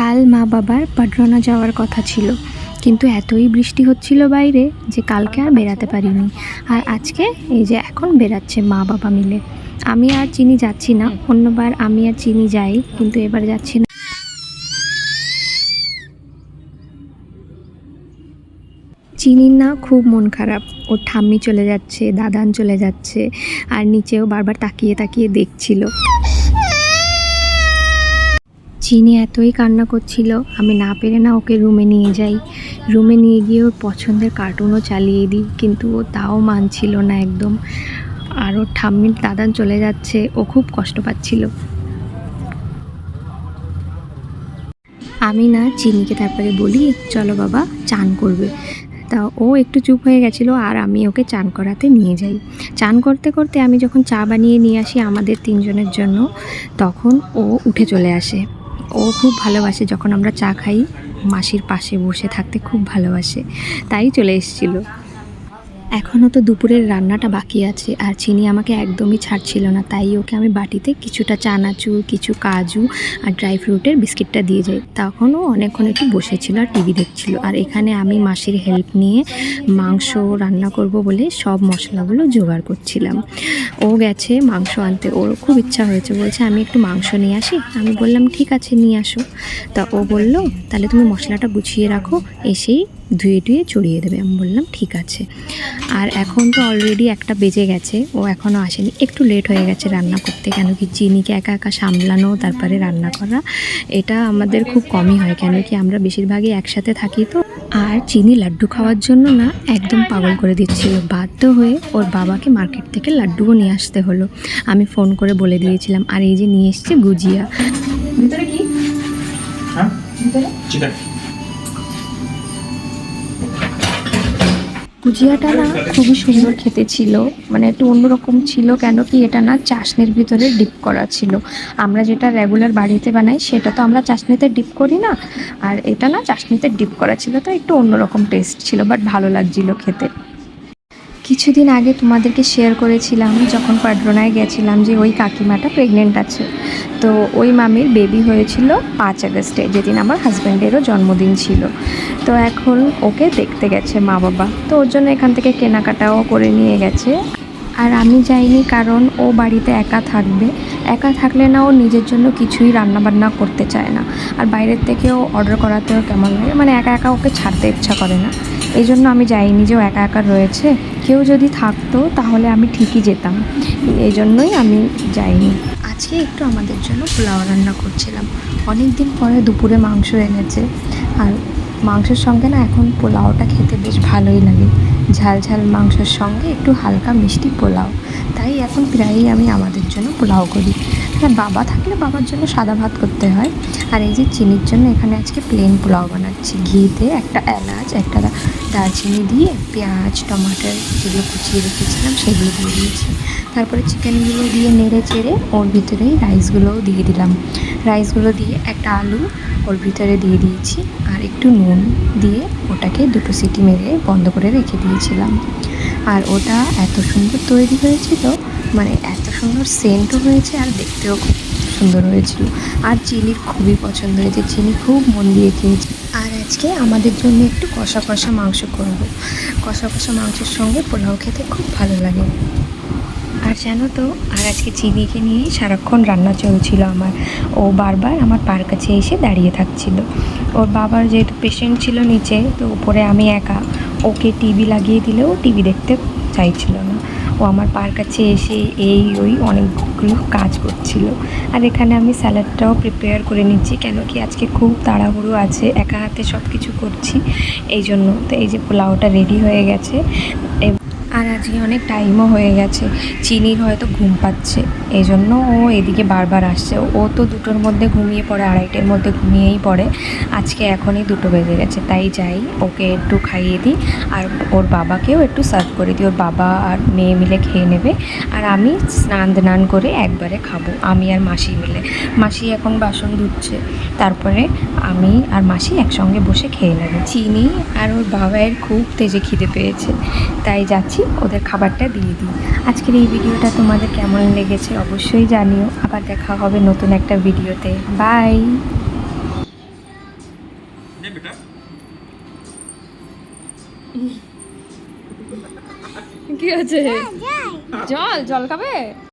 কাল মা বাবার পাটরনা যাওয়ার কথা ছিল। কিন্তু এতই বৃষ্টি হচ্ছিল বাইরে যে কালকে আর বেরাতে পারিনি। আর আজকে এই যে এখন বেরাচ্ছে মা বাবা মিলে। আমি আর চিনি যাচ্ছি না, অন্যবার আমি আর চিনি যাই, কিন্তু এবার যাচ্ছি না। চিনির না খুব মন খারাপ। ওর ঠাম্মি চলে যাচ্ছে, দাদান চলে যাচ্ছে, আর নিচেও বারবার তাকিয়ে তাকিয়ে দেখছিল। চিনি এতই কান্না করছিল, আমি না পেরে না ওকে রুমে নিয়ে যাই। রুমে নিয়ে গিয়ে ওর পছন্দের কার্টুনও চালিয়ে দিই, কিন্তু ও তাও মানছিল না একদম। আর ওর ঠাম্মির দাদান চলে যাচ্ছে, ও খুব কষ্ট পাচ্ছিল। আমি না চিনিকে তারপরে বলি, চলো বাবা, চান করবে। তা ও একটু চুপ হয়ে গেছিল আর আমি ওকে চান করাতে নিয়ে যাই। চান করতে করতে আমি যখন চা বানিয়ে নিয়ে আসি আমাদের তিনজনের জন্য, তখন ও উঠে চলে আসে। ও খুব ভালোবাসে যখন আমরা চা খাই, মাসির পাশে বসে থাকতে খুব ভালোবাসে। তাই চলে এসেছিল। এখনও তো দুপুরের রান্নাটা বাকি আছে আর চিনি আমাকে একদমই ছাড়ছিল না, তাই ওকে আমি বাটিতে কিছুটা চানাচুর, কিছু কাজু আর ড্রাই ফ্রুটের বিস্কিটটা দিয়ে যাই। তখনও অনেকক্ষণ একটু বসেছিল আর টিভি দেখছিল। আর এখানে আমি মাসির হেল্প নিয়ে মাংস রান্না করব বলে সব মশলাগুলো জোগাড় করছিলাম। ও গেছে মাংস আনতে। ওর খুব ইচ্ছা হয়েছে। বলছে, আমি একটু মাংস নিয়ে আসি। আমি বললাম, ঠিক আছে, নিয়ে আসো। তা ও বলল, তাহলে তুমি মশলাটা গুছিয়ে রাখো, এসেই ধুয়ে টুয়ে চড়িয়ে দেবে। আমি বললাম ঠিক আছে। আর এখন তো অলরেডি একটা বেজে গেছে ও এখনও আসেনি। একটু লেট হয়ে গেছে রান্না করতে কেন কি চিনিকে একা একা সামলানো তারপরে রান্না করা এটা আমাদের খুব কমই হয় কেন কি আমরা বেশিরভাগই একসাথে থাকি তো। আর চিনি লাড্ডু খাওয়ার জন্য না একদম পাগল করে দিচ্ছিল। বাধ্য হয়ে ওর বাবাকে মার্কেট থেকে লাড্ডুও নিয়ে আসতে হলো। আমি ফোন করে বলে দিয়েছিলাম আর এই যে নিয়ে এসছে গুজিয়া। ভিতরে কি? হ্যাঁ? ভিতরে? গুজিয়াটা না খুবই সুন্দর খেতে ছিল। মানে একটু অন্যরকম ছিল কেন কি এটা না চাশনির ভিতরে ডিপ করা ছিল। আমরা যেটা রেগুলার বাড়িতে বানাই সেটা তো আমরা চাশনিতে ডিপ করি না। আর এটা না চাশনিতে ডিপ করা ছিল, তো একটু অন্যরকম টেস্ট ছিল বাট ভালো লাগছিল খেতে। কিছুদিন আগে তোমাদেরকে শেয়ার করেছিলাম, যখন পাড্রোনায় গেছিলাম, যে ওই কাকিমাটা প্রেগনেন্ট আছে। তো ওই মামির বেবি হয়েছিল পাঁচ আগস্টে, যেদিন আমার হাজব্যান্ডেরও জন্মদিন ছিল। তো এখন ওকে দেখতে গেছে মা বাবা তো ওর জন্য এখান থেকে কেনাকাটাও করে নিয়ে গেছে। আর আমি যাইনি কারণ ও বাড়িতে একা থাকবে। একা থাকলে না ও নিজের জন্য কিছুই রান্নাবান্না করতে চায় না। আর বাইরের থেকেও অর্ডার করাতেও কেমন লাগে? মানে একা একা ওকে ছাড়তে ইচ্ছা করে না। এই জন্য আমি যাইনি যে ও একা একা রয়েছে। কেউ যদি থাকতো, তাহলে আমি ঠিকই যেতাম। এই জন্যই আমি যাইনি। আজকে একটু আমাদের জন্য পোলাও রান্না করছিলাম। অনেক দিন পরে দুপুরে মাংস এনেছে। আর মাংসের সঙ্গে না এখন পোলাওটা খেতে বেশ ভালোই লাগে। ঝাল ঝাল মাংসের সঙ্গে একটু হালকা মিষ্টি পোলাও। তাই এখন প্রায়ই আমি আমাদের জন্য পোলাও করি। হ্যাঁ বাবা থাকলে বাবার জন্য সাদা ভাত করতে হয়। আর এই যে চিনির জন্য এখানে আজকে প্লেন পোলাও বানাচ্ছি। ঘিতে একটা এলাচ, একটা দারচিনি দিয়ে পেঁয়াজ টমাটোর যেগুলো কুচিয়ে রেখেছিলাম সেগুলো দিয়ে দিয়েছি। তারপরে চিকেনগুলো দিয়ে নেড়ে চেড়ে ওর ভিতরেই রাইসগুলোও দিয়ে দিলাম। রাইসগুলো দিয়ে একটা আলু ওর ভিতরে দিয়ে দিয়েছি আর একটু নুন দিয়ে ওটাকে দুটো সিটি মেরে বন্ধ করে রেখে দিয়েছিলাম। আর ওটা এত সুন্দর তৈরি হয়েছিল মানে এত সুন্দর সেন্টও হয়েছে আর দেখতেও খুব সুন্দর হয়েছিল। আর চিনির খুবই পছন্দ হয়েছে, চিনি খুব মন দিয়ে খেয়েছে। আর আজকে আমাদের জন্য একটু কষা কষা মাংস করব। কষা কষা মাংসের সঙ্গে পোলাও খেতে খুব ভালো লাগে। আর জানো তো, আর আজকে চিনিকে নিয়েই সারাক্ষণ রান্না চলছিল আমার। ও বারবার আমার পার কাছে এসে দাঁড়িয়ে থাকছিল। ওর বাবার যেহেতু পেশেন্ট ছিল নিচে, তো উপরে আমি একা। ওকে টিভি লাগিয়ে দিলেও টিভি দেখতে চাইছিল না। ও আমার পার কাছে এসে এই ওই অনেকগুলো কাজ করছিল। আর এখানে আমি স্যালাডটাও প্রিপেয়ার করে নিচ্ছি কেন কি আজকে খুব তাড়াহুড়ো আছে, একা হাতে সব কিছু করছি এই জন্য তো এই যে পোলাওটা রেডি হয়ে গেছে আর আজকে অনেক টাইমও হয়ে গেছে। চিনির হয়তো ঘুম পাচ্ছে। এই জন্য ও এদিকে বারবার আসছে। ও তো দুটোর মধ্যে ঘুমিয়ে পড়ে, আড়াইটের মধ্যে ঘুমিয়েই পড়ে। আজকে এখনই দুটো বেজে গেছে। তাই যাই, ওকে একটু খাইয়ে দিই। আর ওর বাবাকেও একটু সার্ভ করে দিই। ওর বাবা আর মেয়ে মিলে খেয়ে নেবে। আর আমি স্নান দান করে একবারে খাব। আমি আর মাসি মিলে। মাসি এখন বাসন ধুচ্ছে। তারপরে আমি আর মাসি একসঙ্গে বসে খেয়ে নেবে। চিনি আর ওর বাবায়ের খুব তেজে খিদে পেয়েছে। তাই যাচ্ছি ওদের খাবারটা দিয়ে দিই। আজকের এই ভিডিওটা তোমাদের কেমন লেগেছে অবশ্যই জানিও। আবার দেখা হবে নতুন একটা ভিডিওতে। বাই! बेटा কি আছে জল জল খাবে?